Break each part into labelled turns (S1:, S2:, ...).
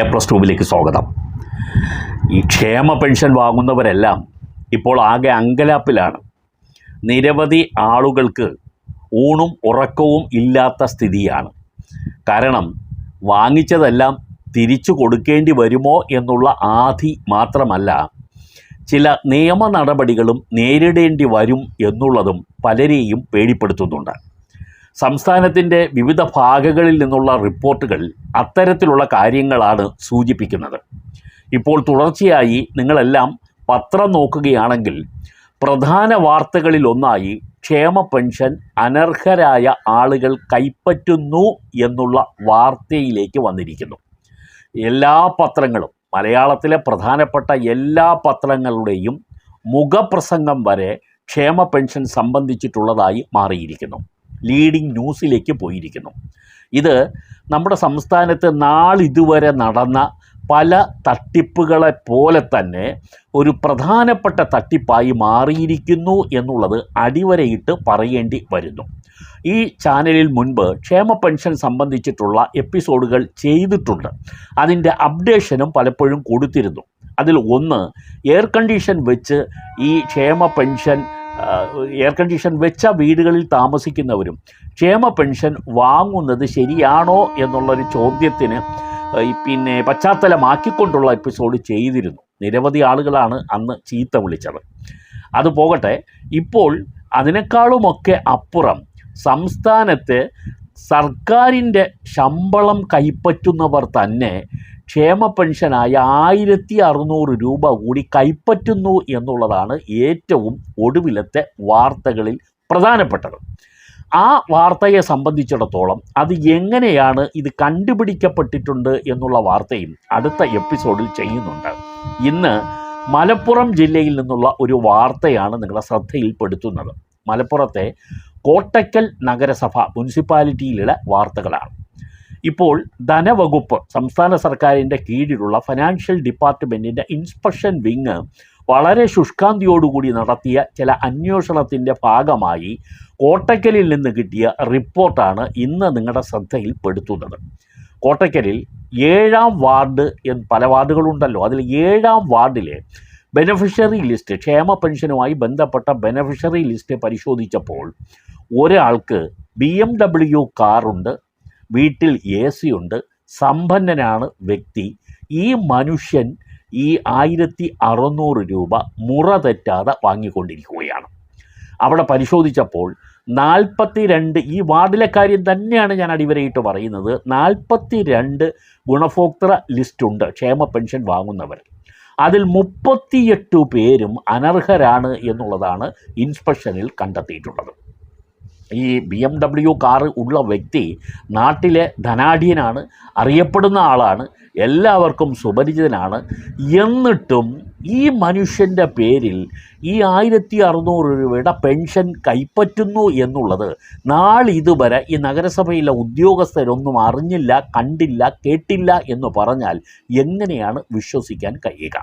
S1: A plus ട്യൂബിലേക്ക് സ്വാഗതം. ഈ ക്ഷേമ പെൻഷൻ വാങ്ങുന്നവരെല്ലാം ഇപ്പോൾ ആകെ അങ്കലാപ്പിലാണ്. നിരവധി ആളുകൾക്ക് ഊണും ഉറക്കവും ഇല്ലാത്ത സ്ഥിതിയാണ്. കാരണം വാങ്ങിച്ചതെല്ലാം തിരിച്ചു കൊടുക്കേണ്ടി വരുമോ എന്നുള്ള ആധി മാത്രമല്ല ചില നിയമ നടപടികളും നേരിടേണ്ടി വരും എന്നുള്ളതും പലരെയും പേടിപ്പെടുത്തുന്നുണ്ട്. സംസ്ഥാനത്തിന്റെ വിവിധ ഭാഗങ്ങളിൽ നിന്നുള്ള റിപ്പോർട്ടുകൾ അത്തരത്തിലുള്ള കാര്യങ്ങളാണ് സൂചിപ്പിക്കുന്നത്. ഇപ്പോൾ തുടർച്ചയായി നിങ്ങളെല്ലാം പത്രം നോക്കുകയാണെങ്കിൽ പ്രധാന വാർത്തകളിലൊന്നായി ക്ഷേമ പെൻഷൻ അനർഹരായ ആളുകൾ കൈപ്പറ്റുന്നു എന്നുള്ള വാർത്തയിലേക്ക് വന്നിരിക്കുന്നു. എല്ലാ പത്രങ്ങളും മലയാളത്തിലെ പ്രധാനപ്പെട്ട എല്ലാ പത്രങ്ങളുടെയും മുഖപ്രസംഗം വരെ ക്ഷേമ പെൻഷൻ സംബന്ധിച്ചിട്ടുള്ളതായി മാറിയിരിക്കുന്നു. ലീഡിംഗ് ന്യൂസിലേക്ക് പോയിരിക്കുന്നു. ഇത് നമ്മുടെ സംസ്ഥാനത്ത് നാളിതുവരെ നടന്ന പല തട്ടിപ്പുകളെ പോലെ തന്നെ ഒരു പ്രധാനപ്പെട്ട തട്ടിപ്പായി മാറിയിരിക്കുന്നു എന്നുള്ളത് അടിവരയിട്ട് പറയേണ്ടി വരുന്നു. ഈ ചാനലിൽ മുൻപ് ക്ഷേമ പെൻഷൻ സംബന്ധിച്ചിട്ടുള്ള എപ്പിസോഡുകൾ ചെയ്തിട്ടുണ്ട്. അതിന്റെ അപ്ഡേഷനും പലപ്പോഴും കൊടുത്തിരുന്നു. അതിൽ ഒന്ന് എയർ കണ്ടീഷൻ വെച്ച് ഈ ക്ഷേമ പെൻഷൻ എയർ കണ്ടീഷൻ വെച്ച വീടുകളിൽ താമസിക്കുന്നവരും ക്ഷേമ പെൻഷൻ വാങ്ങുന്നത് ശരിയാണോ എന്നുള്ളൊരു ചോദ്യത്തിന് പിന്നെ പശ്ചാത്തലമാക്കിക്കൊണ്ടുള്ള എപ്പിസോഡ് ചെയ്തിരുന്നു. നിരവധി ആളുകളാണ് അന്ന് ചീത്ത വിളിച്ചത്. അത് പോകട്ടെ. ഇപ്പോൾ അതിനേക്കാളുമൊക്കെ അപ്പുറം സംസ്ഥാനത്ത് സർക്കാരിന്റെ ശമ്പളം കൈപ്പറ്റുന്നവർ തന്നെ ക്ഷേമ പെൻഷനായ ആയിരത്തി അറുന്നൂറ് രൂപ കൂടി കൈപ്പറ്റുന്നു എന്നുള്ളതാണ് ഏറ്റവും ഒടുവിലത്തെ വാർത്തകളിൽ പ്രധാനപ്പെട്ടത്. ആ വാർത്തയെ സംബന്ധിച്ചിടത്തോളം അത് എങ്ങനെയാണ് ഇത് കണ്ടുപിടിക്കപ്പെട്ടിട്ടുണ്ട് എന്നുള്ള വാർത്തയും അടുത്ത എപ്പിസോഡിൽ ചെയ്യുന്നുണ്ട്. ഇന്ന് മലപ്പുറം ജില്ലയിൽ നിന്നുള്ള ഒരു വാർത്തയാണ് നിങ്ങളുടെ ശ്രദ്ധയിൽപ്പെടുത്തുന്നത്. മലപ്പുറത്തെ കോട്ടയ്ക്കൽ നഗരസഭ മുനിസിപ്പാലിറ്റിയിലുള്ള വാർത്തകളാണ്. ഇപ്പോൾ ധനവകുപ്പ് സംസ്ഥാന സർക്കാരിന്റെ കീഴിലുള്ള ഫിനാൻഷ്യൽ ഡിപ്പാർട്ട്മെന്റിന്റെ ഇൻസ്പെക്ഷൻ വിങ് വളരെ ശുഷ്കാന്തിയോടുകൂടി നടത്തിയ ചില അന്വേഷണത്തിന്റെ ഭാഗമായി കോട്ടയ്ക്കലിൽ നിന്ന് കിട്ടിയ റിപ്പോർട്ടാണ് ഇന്ന് നിങ്ങളുടെ ശ്രദ്ധയിൽപ്പെടുത്തുന്നത്. കോട്ടയ്ക്കലിൽ ഏഴാം വാർഡ് എന്ന് പല വാർഡുകളുണ്ടല്ലോ. അതിൽ ഏഴാം വാർഡിലെ ബെനഫിഷ്യറി ലിസ്റ്റ് ക്ഷേമ പെൻഷനുമായി ബന്ധപ്പെട്ട ബെനഫിഷ്യറി ലിസ്റ്റ് പരിശോധിച്ചപ്പോൾ ഒരാൾക്ക് ബി എം ഡബ്ല്യു കാറുണ്ട് വീട്ടിൽ എ സി ഉണ്ട്. സമ്പന്നനാണ് വ്യക്തി. ഈ മനുഷ്യൻ ഈ ആയിരത്തി അറുന്നൂറ് രൂപ മുറ തെറ്റാതെ വാങ്ങിക്കൊണ്ടിരിക്കുകയാണ്. അവിടെ പരിശോധിച്ചപ്പോൾ നാൽപ്പത്തി രണ്ട് ഈ വാർഡിലെ കാര്യം തന്നെയാണ് ഞാൻ അടിവരയിട്ട് പറയുന്നത്. നാൽപ്പത്തി രണ്ട് ഗുണഭോക്തൃ ലിസ്റ്റുണ്ട് ക്ഷേമ പെൻഷൻ വാങ്ങുന്നവർ. അതിൽ മുപ്പത്തിയെട്ട് പേരും അനർഹരാണ് എന്നുള്ളതാണ് ഇൻസ്പെക്ഷനിൽ കണ്ടെത്തിയിട്ടുള്ളത്. ഈ ബി എം ഡബ്ല്യു കാറ് ഉള്ള വ്യക്തി നാട്ടിലെ ധനാഢ്യനാണ് അറിയപ്പെടുന്ന ആളാണ് എല്ലാവർക്കും സുപരിചിതനാണ്. എന്നിട്ടും ഈ മനുഷ്യന്റെ പേരിൽ ഈ ആയിരത്തി അറുന്നൂറ് രൂപയുടെ പെൻഷൻ കൈപ്പറ്റുന്നു എന്നുള്ളത് നാളിതുവരെ ഈ നഗരസഭയിലെ ഉദ്യോഗസ്ഥരൊന്നും അറിഞ്ഞില്ല കണ്ടില്ല കേട്ടില്ല എന്ന് പറഞ്ഞാൽ എങ്ങനെയാണ് വിശ്വസിക്കാൻ കഴിയുക?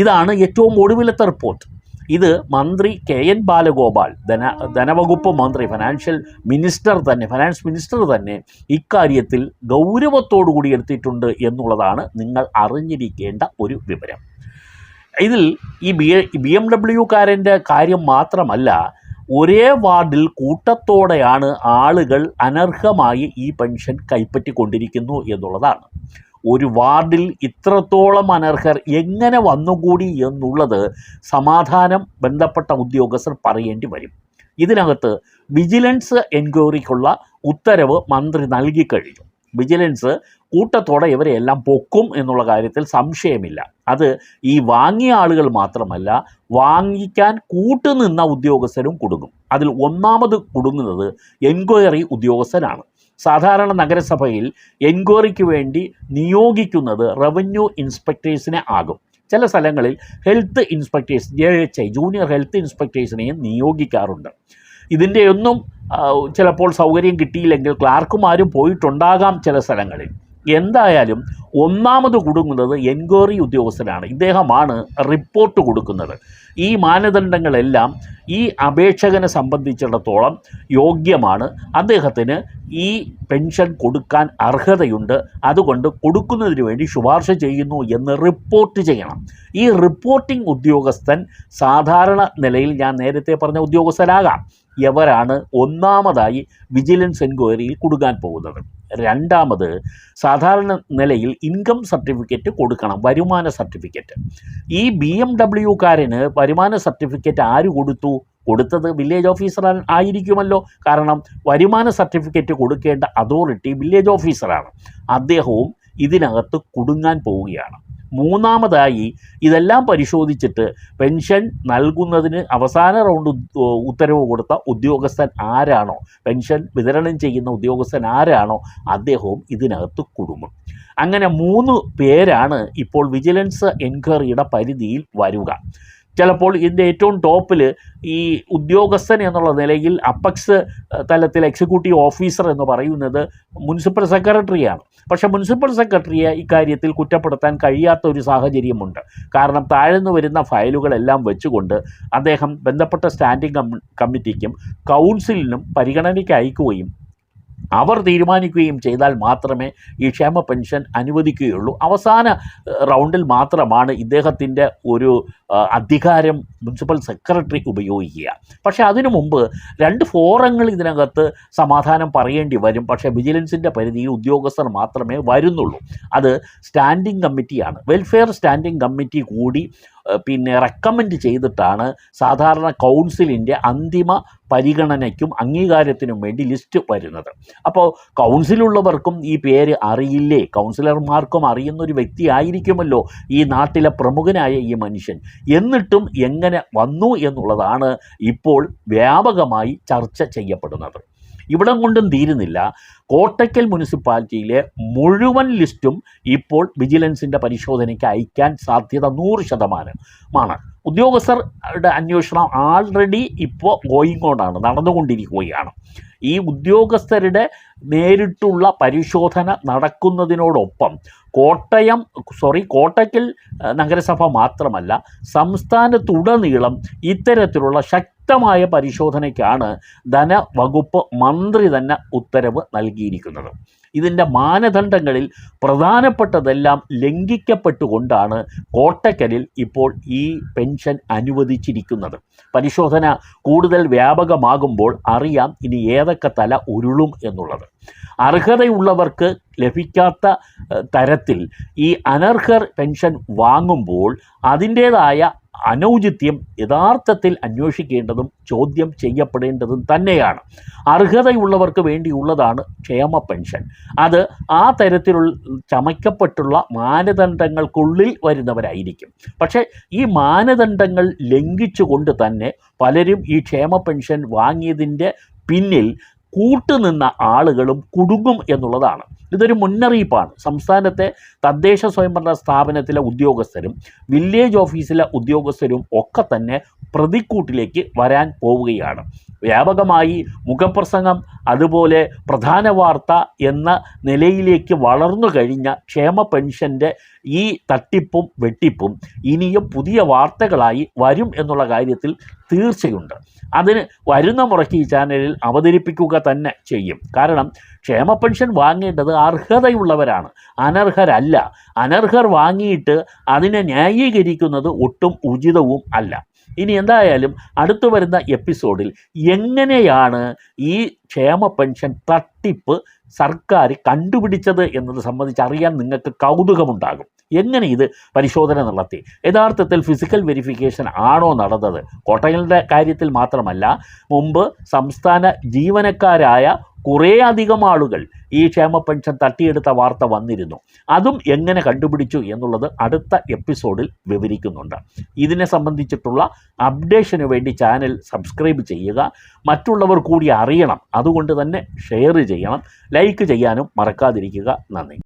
S1: ഇതാണ് ഏറ്റവും ഒടുവിലത്തെ റിപ്പോർട്ട്. ഇത് മന്ത്രി കെ എൻ ബാലഗോപാൽ ധന ധനവകുപ്പ് മന്ത്രി ഫിനാൻഷ്യൽ മിനിസ്റ്റർ തന്നെ ഫിനാൻസ് മിനിസ്റ്റർ തന്നെ ഇക്കാര്യത്തിൽ ഗൗരവത്തോടു കൂടി എടുത്തിട്ടുണ്ട് എന്നുള്ളതാണ് നിങ്ങൾ അറിഞ്ഞിരിക്കേണ്ട ഒരു വിവരം. ഇതിൽ ഈ ബി ബി എം ഡബ്ല്യുക്കാരന്റെ കാര്യം മാത്രമല്ല ഒരേ വാർഡിൽ കൂട്ടത്തോടെയാണ് ആളുകൾ അനർഹമായി ഈ പെൻഷൻ കൈപ്പറ്റിക്കൊണ്ടിരിക്കുന്നു എന്നുള്ളതാണ്. ഒരു വാർഡിൽ ഇത്രത്തോളം അനർഹർ എങ്ങനെ വന്നുകൂടി എന്നുള്ളത് സമാധാനം ബന്ധപ്പെട്ട ഉദ്യോഗസ്ഥർ പറയേണ്ടി വരും. ഇതിനകത്ത് വിജിലൻസ് എൻക്വയറിക്കുള്ള ഉത്തരവ് മന്ത്രി നൽകിക്കഴിഞ്ഞു വിജിലൻസ് കൂട്ടത്തോടെ ഇവരെ എല്ലാം പൊക്കും എന്നുള്ള കാര്യത്തിൽ സംശയമില്ല. അത് ഈ വാങ്ങിയ ആളുകൾ മാത്രമല്ല വാങ്ങിക്കാൻ കൂട്ടുനിന്ന ഉദ്യോഗസ്ഥരും കുടുങ്ങും. അതിൽ ഒന്നാമത് കുടുങ്ങുന്നത് എൻക്വയറി ഉദ്യോഗസ്ഥനാണ് സാധാരണ നഗരസഭയിൽ എൻക്വയറിക്ക് വേണ്ടി നിയോഗിക്കുന്നത് റവന്യൂ ഇൻസ്പെക്ടേഴ്സിനെ ആകും. ചില സ്ഥലങ്ങളിൽ health inspectors J H I junior health ഇൻസ്പെക്ടേഴ്സിനെയും നിയോഗിക്കാറുണ്ട്. ഇതിന്റെയൊന്നും ചിലപ്പോൾ സൗകര്യം കിട്ടിയില്ലെങ്കിൽ ക്ലാർക്കുമാരും പോയിട്ടുണ്ടാകാം ചില സ്ഥലങ്ങളിൽ. എന്തായാലും ഒന്നാമത് കുടുങ്ങുന്നത് എൻക്വയറി ഉദ്യോഗസ്ഥനാണ് ഇദ്ദേഹമാണ് റിപ്പോർട്ട് കൊടുക്കുന്നത്. ഈ മാനദണ്ഡങ്ങളെല്ലാം ഈ അപേക്ഷകനെ സംബന്ധിച്ചിടത്തോളം യോഗ്യമാണ്. അദ്ദേഹത്തിന് ഈ പെൻഷൻ കൊടുക്കാൻ അർഹതയുണ്ട്. അതുകൊണ്ട് കൊടുക്കുന്നതിന് വേണ്ടി ശുപാർശ ചെയ്യുന്നു എന്ന് റിപ്പോർട്ട് ചെയ്യണം. ഈ റിപ്പോർട്ടിംഗ് ഉദ്യോഗസ്ഥൻ സാധാരണ നിലയിൽ ഞാൻ നേരത്തെ പറഞ്ഞ ഉദ്യോഗസ്ഥരാകാം എവരാണ് ഒന്നാമതായി വിജിലൻസ് എൻക്വയറിയിൽ കൊടുക്കാൻ പോകുന്നത്. രണ്ടാമത് സാധാരണ നിലയിൽ ഇൻകം സർട്ടിഫിക്കറ്റ് കൊടുക്കണം വരുമാന സർട്ടിഫിക്കറ്റ് ഈ ബി എം ഡബ്ല്യുക്കാരന് വരുമാന സർട്ടിഫിക്കറ്റ് ആര് കൊടുത്തു? കൊടുത്തത് വില്ലേജ് ഓഫീസർ ആയിരിക്കുമല്ലോ. കാരണം വരുമാന സർട്ടിഫിക്കറ്റ് കൊടുക്കേണ്ട അതോറിറ്റി വില്ലേജ് ഓഫീസറാണ് അദ്ദേഹവും ഇതിനകത്ത് കുടുങ്ങാൻ പോവുകയാണ്. മൂന്നാമതായി ഇതെല്ലാം പരിശോധിച്ചിട്ട് പെൻഷൻ നൽകുന്നതിന് അവസാന റൗണ്ട് ഉത്തരവ് കൊടുത്ത ഉദ്യോഗസ്ഥൻ ആരാണോ? പെൻഷൻ വിതരണം ചെയ്യുന്ന ഉദ്യോഗസ്ഥൻ ആരാണോ? അദ്ദേഹവും ഇതിനകത്ത് കുടുങ്ങും. അങ്ങനെ മൂന്ന് പേരാണ് ഇപ്പോൾ വിജിലൻസ് എൻക്വയറിയുടെ പരിധിയിൽ വരിക. ചിലപ്പോൾ ഇതിന്റെ ഏറ്റവും ടോപ്പിൽ ഈ ഉദ്യോഗസ്ഥൻ എന്നുള്ള നിലയിൽ അപ്പക്സ് തലത്തിൽ എക്സിക്യൂട്ടീവ് ഓഫീസർ എന്ന് പറയുന്നത് മുനിസിപ്പൽ സെക്രട്ടറിയാണ്. പക്ഷേ മുനിസിപ്പൽ സെക്രട്ടറിയെ ഇക്കാര്യത്തിൽ കുറ്റപ്പെടുത്താൻ കഴിയാത്ത ഒരു സാഹചര്യമുണ്ട്. കാരണം താഴ്ന്നു വരുന്ന ഫയലുകളെല്ലാം വെച്ചുകൊണ്ട് അദ്ദേഹം ബന്ധപ്പെട്ട സ്റ്റാൻഡിംഗ് കമ്മ കമ്മിറ്റിക്കും കൗൺസിലിനും പരിഗണനയ്ക്ക് അയക്കുകയും അവർ തീരുമാനിക്കുകയും ചെയ്താൽ മാത്രമേ ഈ ക്ഷേമ പെൻഷൻ അനുവദിക്കുകയുള്ളൂ. അവസാന റൗണ്ടിൽ മാത്രമാണ് ഇദ്ദേഹത്തിന്റെ ഒരു അധികാരം മുനിസിപ്പൽ സെക്രട്ടറി ഉപയോഗിക്കുക. പക്ഷേ അതിനു മുമ്പ് രണ്ട് ഫോറങ്ങൾ ഇതിനകത്ത് സമാധാനം പറയേണ്ടി വരും. പക്ഷേ വിജിലൻസിന്റെ പരിധിയിൽ ഉദ്യോഗസ്ഥർ മാത്രമേ വരുന്നുള്ളൂ. അത് സ്റ്റാൻഡിംഗ് കമ്മിറ്റിയാണ്. വെൽഫെയർ സ്റ്റാൻഡിംഗ് കമ്മിറ്റി കൂടി പിന്നെ റെക്കമെൻഡ് ചെയ്തിട്ടാണ് സാധാരണ കൗൺസിലിന്റെ അന്തിമ പരിഗണനയ്ക്കും അംഗീകാരത്തിനും വേണ്ടി ലിസ്റ്റ് വരുന്നത്. അപ്പോൾ കൗൺസിലുള്ളവർക്കും ഈ പേര് അറിയില്ലേ? കൗൺസിലർമാർക്കും അറിയുന്ന ഒരു വ്യക്തി ആയിരിക്കുമല്ലോ ഈ നാട്ടിലെ പ്രമുഖനായ ഈ മനുഷ്യൻ. എന്നിട്ടും എങ്ങനെ വന്നു എന്നുള്ളതാണ് ഇപ്പോൾ വ്യാപകമായി ചർച്ച ചെയ്യപ്പെടുന്നത്. ഇവിടം കൊണ്ടും തീരുന്നില്ല. കോട്ടയ്ക്കൽ മുനിസിപ്പാലിറ്റിയിലെ മുഴുവൻ ലിസ്റ്റും ഇപ്പോൾ വിജിലൻസിന്റെ പരിശോധനയ്ക്ക് അയക്കാൻ സാധ്യത നൂറ് ശതമാനമാണ്. ഉദ്യോഗസ്ഥരുടെ അന്വേഷണം ആൾറെഡി ഇപ്പോൾ ഗോയിങ് ഓണാണ് നടന്നുകൊണ്ടിരിക്കുകയാണ്. ഈ ഉദ്യോഗസ്ഥരുടെ നേരിട്ടുള്ള പരിശോധന നടക്കുന്നതിനോടൊപ്പം കോട്ടയം സോറി കോട്ടയ്ക്കൽ നഗരസഭ മാത്രമല്ല സംസ്ഥാനത്തുടനീളം ഇത്തരത്തിലുള്ള ശക്തമായ പരിശോധനയ്ക്കാണ് ധനവകുപ്പ് മന്ത്രി തന്നെ ഉത്തരവ് നൽകിയിരിക്കുന്നത്. ഇതിന്റെ മാനദണ്ഡങ്ങളിൽ പ്രധാനപ്പെട്ടതെല്ലാം ലംഘിക്കപ്പെട്ടുകൊണ്ടാണ് കോട്ടക്കലിൽ ഇപ്പോൾ ഈ പെൻഷൻ അനുവദിച്ചിരിക്കുന്നത്. പരിശോധന കൂടുതൽ വ്യാപകമാകുമ്പോൾ അറിയാം ഇനി ഏതൊക്കെ തല ഉരുളും എന്നുള്ളത്. അർഹതയുള്ളവർക്ക് ലഭിക്കാത്ത തരത്തിൽ ഈ അനർഹർ പെൻഷൻ വാങ്ങുമ്പോൾ അതിന്റേതായ അനൗചിത്യം യഥാർത്ഥത്തിൽ അന്വേഷിക്കേണ്ടതും ചോദ്യം ചെയ്യപ്പെടേണ്ടതും തന്നെയാണ്. അർഹതയുള്ളവർക്ക് വേണ്ടിയുള്ളതാണ് ക്ഷേമ പെൻഷൻ. അത് ആ തരത്തിലുള്ള ചമയ്ക്കപ്പെട്ടുള്ള മാനദണ്ഡങ്ങൾക്കുള്ളിൽ വരുന്നവരായിരിക്കും. പക്ഷേ ഈ മാനദണ്ഡങ്ങൾ ലംഘിച്ചുകൊണ്ട് തന്നെ പലരും ഈ ക്ഷേമ പെൻഷൻ വാങ്ങിയതിന്റെ പിന്നിൽ കൂട്ടുനിന്ന ആളുകളും കുടുങ്ങും എന്നുള്ളതാണ്. ഇതൊരു മുന്നറിയിപ്പാണ്. സംസ്ഥാനത്തെ തദ്ദേശ സ്വയംഭരണ സ്ഥാപനത്തിലെ ഉദ്യോഗസ്ഥരും വില്ലേജ് ഓഫീസിലെ ഉദ്യോഗസ്ഥരും ഒക്കെ തന്നെ പ്രതിക്കൂട്ടിലേക്ക് വരാൻ പോവുകയാണ്. വ്യാപകമായി മുഖപ്രസംഗം അതുപോലെ പ്രധാന വാർത്ത എന്ന നിലയിലേക്ക് വളർന്നു കഴിഞ്ഞ ക്ഷേമ പെൻഷന്റെ ഈ തട്ടിപ്പും വെട്ടിപ്പും ഇനിയും പുതിയ വാർത്തകളായി വരും എന്നുള്ള കാര്യത്തിൽ തീർച്ചയുണ്ട്. അതിന് വരുന്ന മുറയ്ക്ക് ഈ ചാനലിൽ അവതരിപ്പിക്കുക തന്നെ ചെയ്യും. കാരണം ക്ഷേമ പെൻഷൻ വാങ്ങേണ്ടത് അർഹതയുള്ളവരാണ്. അനർഹരല്ല. അനർഹർ വാങ്ങിയിട്ട് അതിനെ ന്യായീകരിക്കുന്നത് ഒട്ടും ഉചിതവും അല്ല. ഇനി എന്തായാലും അടുത്തു വരുന്ന എപ്പിസോഡിൽ എങ്ങനെയാണ് ഈ ക്ഷേമ പെൻഷൻ തട്ടിപ്പ് സർക്കാർ കണ്ടുപിടിച്ചത് എന്നത് സംബന്ധിച്ച് അറിയാൻ നിങ്ങൾക്ക് കൗതുകമുണ്ടാകും. എങ്ങനെ ഇത് പരിശോധന നടത്തി? യഥാർത്ഥത്തിൽ ഫിസിക്കൽ വെരിഫിക്കേഷൻ ആണോ നടന്നത്? കോട്ടയങ്ങളുടെ കാര്യത്തിൽ മാത്രമല്ല മുമ്പ് സംസ്ഥാന ജീവനക്കാരായ കുറേ അധികം ആളുകൾ ഈ ക്ഷേമ പെൻഷൻ തട്ടിയെടുത്ത വാർത്ത വന്നിരുന്നു. അതും എങ്ങനെ കണ്ടുപിടിച്ചു എന്നുള്ളത് അടുത്ത എപ്പിസോഡിൽ വിവരിക്കുന്നുണ്ട്. ഇതിനെ സംബന്ധിച്ചിട്ടുള്ള അപ്ഡേഷന് വേണ്ടി ചാനൽ സബ്സ്ക്രൈബ് ചെയ്യുക. മറ്റുള്ളവർ കൂടി അറിയണം. അതുകൊണ്ട് തന്നെ ഷെയർ ചെയ്യണം. ലൈക്ക് ചെയ്യാനും മറക്കാതിരിക്കുക. നന്ദി.